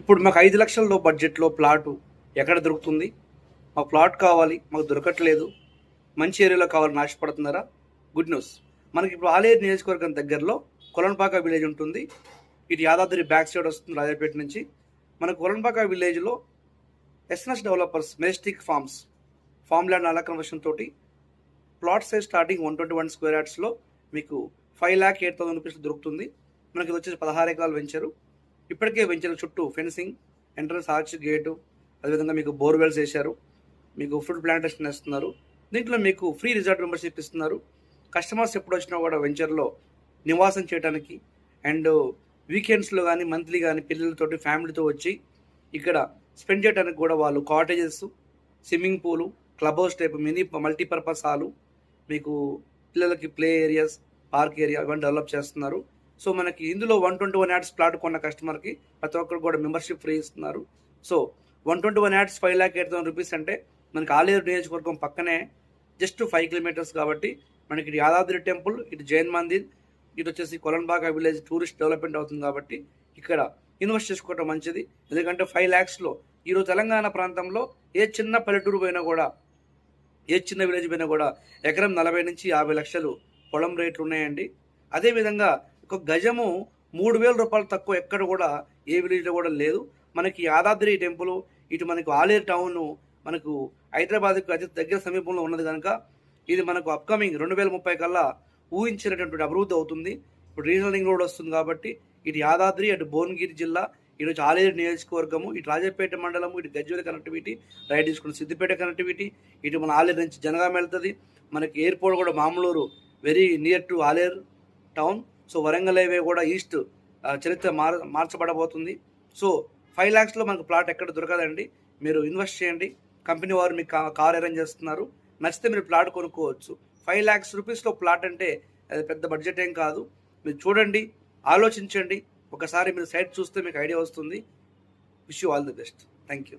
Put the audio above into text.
ఇప్పుడు మాకు ఐదు లక్షల్లో బడ్జెట్లో ప్లాటు ఎక్కడ దొరుకుతుంది? మాకు ప్లాట్ కావాలి మాకు దొరకట్లేదు. మంచి ఏరియాలో కావాలని ఆశపడుతున్నారా? Good news. మనకి ఇప్పుడు ఆలేరు నియోజకవర్గం దగ్గరలో కొలన్పాక విలేజ్ ఉంటుంది. ఇటు యాదాద్రి బ్యాక్ సైడ్ వస్తుంది రాజాపేట నుంచి. మన కొలన్పాక విలేజ్లో SNS developers majestic farms farm land అలా కన్వర్షన్ తోటి plot size starting one twenty one square యార్డ్స్లో మీకు five lakh eight thousand rupees దొరుకుతుంది. మనకి ఇది వచ్చేసి పదహారు ఎకరాలు వెంచరు. ఇప్పటికే వెంచర్ చుట్టూ ఫెన్సింగ్ ఎంట్రన్స్ ఆర్చ్ గేటు అదేవిధంగా మీకు బోర్వెల్స్ వేశారు మీకు ఫుడ్ ప్లాంటేషన్ వేస్తున్నారు దీంట్లో మీకు ఫ్రీ రిజార్ట్ మెంబర్షిప్ ఇస్తున్నారు. కస్టమర్స్ ఎప్పుడు వచ్చినా కూడా వెంచర్లో నివాసం చేయడానికి అండ్ వీకెండ్స్లో కానీ మంత్లీ కానీ పిల్లలతోటి ఫ్యామిలీతో వచ్చి ఇక్కడ స్పెండ్ చేయడానికి కూడా వాళ్ళు cottages swimming pool club house type mini multipurpose hall మీకు పిల్లలకి ప్లే ఏరియాస్ పార్క్ ఏరియా ఇవన్నీ డెవలప్ చేస్తున్నారు. సో మనకి ఇందులో one twenty one yards plot కొన్న కస్టమర్కి ప్రతి ఒక్కరు కూడా మెంబర్షిప్ ఫ్రీ ఇస్తున్నారు. So one twenty one yards five lakh eight thousand rupees అంటే మనకి ఆలేరు నియోజకవర్గం పక్కనే జస్ట్ ఫైవ్ కిలోమీటర్స్ కాబట్టి మనకి ఇటు యాదాద్రి టెంపుల్ ఇటు జైన్ మందిర్ ఇటు వచ్చేసి కొలంబాగా విలేజ్ టూరిస్ట్ డెవలప్మెంట్ అవుతుంది కాబట్టి ఇక్కడ ఇన్వెస్ట్ చేసుకోవటం మంచిది. ఎందుకంటే ఫైవ్ ల్యాక్స్లో ఈరోజు తెలంగాణ ప్రాంతంలో ఏ చిన్న పల్లెటూరు పోయినా కూడా ఏ చిన్న విలేజ్ పోయినా కూడా ఎకరం నలభై నుంచి యాభై లక్షలు పొలం రేట్లు ఉన్నాయండి. అదేవిధంగా ఒక గజము మూడు వేల రూపాయలు తక్కువ ఎక్కడ కూడా ఏ విలేజ్లో కూడా లేదు. మనకి యాదాద్రి టెంపుల్ ఇటు మనకు ఆలేరు టౌన్ మనకు హైదరాబాద్కు అతి దగ్గర సమీపంలో ఉన్నది కనుక ఇది మనకు అప్కమింగ్ రెండు వేల ముప్పై కల్లా ఊహించినటువంటి అభివృద్ధి అవుతుంది. ఇప్పుడు రీజనల్ రింగ్ రోడ్ వస్తుంది కాబట్టి ఇటు యాదాద్రి అటు భువనగిరి జిల్లా ఇటు వచ్చి ఆలేరు నియోజకవర్గము ఇటు రాజపేట మండలం ఇటు గజ్వేల్ కనెక్టివిటీ రైట్ తీసుకున్న సిద్దిపేట కనెక్టివిటీ ఇటు మన ఆలేరు నుంచి జనగాం వెళ్తుంది. మనకి ఎయిర్పోర్ట్ కూడా మామూలూరు very near to Aler town. So Warangal highway కూడా ఈస్ట్ చరిత్ర మార్ మార్చబడబోతుంది. సో ఫైవ్ ల్యాక్స్లో మనకు ప్లాట్ ఎక్కడ దొరకదండి. మీరు ఇన్వెస్ట్ చేయండి. కంపెనీ వారు మీకు కార్ అరేంజ్ చేస్తున్నారు. నచ్చితే మీరు ప్లాట్ కొనుక్కోవచ్చు. ఫైవ్ ల్యాక్స్ రూపీస్లో ప్లాట్ అంటే అది పెద్ద బడ్జెట్ ఏం కాదు. మీరు చూడండి ఆలోచించండి. ఒకసారి మీరు సైట్ చూస్తే మీకు ఐడియా వస్తుంది. Wish you all the best. Thank you.